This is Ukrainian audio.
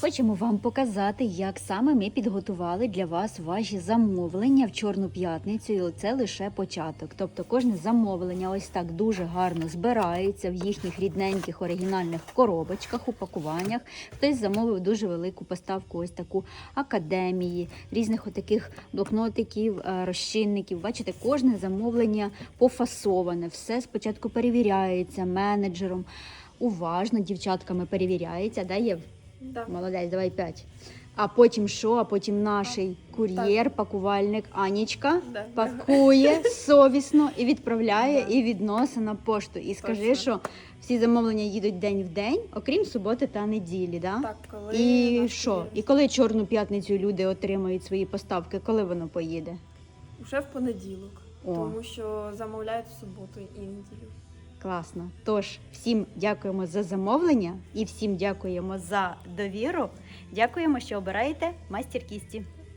Хочемо вам показати, як саме ми підготували для вас ваші замовлення в Чорну п'ятницю, і це лише початок. Тобто кожне замовлення ось так дуже гарно збирається в їхніх рідненьких оригінальних коробочках, упакуваннях. Хтось замовив дуже велику поставку, ось таку академії, різних отаких блокнотиків, е, розчинників. Бачите, кожне замовлення пофасоване, все спочатку перевіряється менеджером. Уважно дівчатками перевіряється, да, Єв? Да. Молодець, давай п'ять. А потім що? А потім наш кур'єр, пакувальник Анічка Да. пакує совісно і відправляє, Да. і відносить на пошту. І скажи, Точно. що всі замовлення їдуть день в день, окрім суботи та неділі. Да? Так, коли І наш що? І коли чорну п'ятницю люди отримають свої поставки, коли воно поїде? Вже в понеділок, О. тому що замовляють в суботу і неділю. Класно. Тож всім дякуємо за замовлення і всім дякуємо за довіру. Дякуємо, що обираєте майстер кісті.